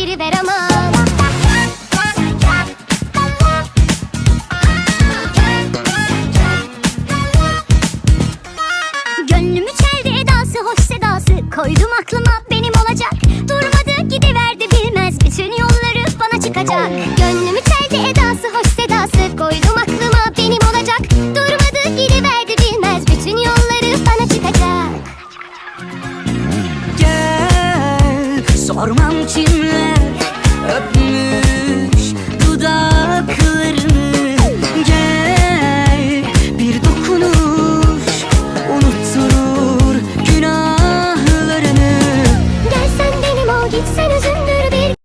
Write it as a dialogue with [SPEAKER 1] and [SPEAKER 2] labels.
[SPEAKER 1] geri ver aman Gönlümü çeldi edası hoş sedası. Koydum aklıma benim olacak. Durmadı gidiverdi bilmez. Bütün yolları bana çıkacak. Gönlümü çeldi edası hoş sedası. Koydum aklıma benim olacak. Durmadı gidiverdi bilmez. Bütün yolları
[SPEAKER 2] Sormam kimler öpmüş dudaklarını Gel bir dokunuş unutturur günahlarını.
[SPEAKER 1] Gelsen benim ol gitsen üzül.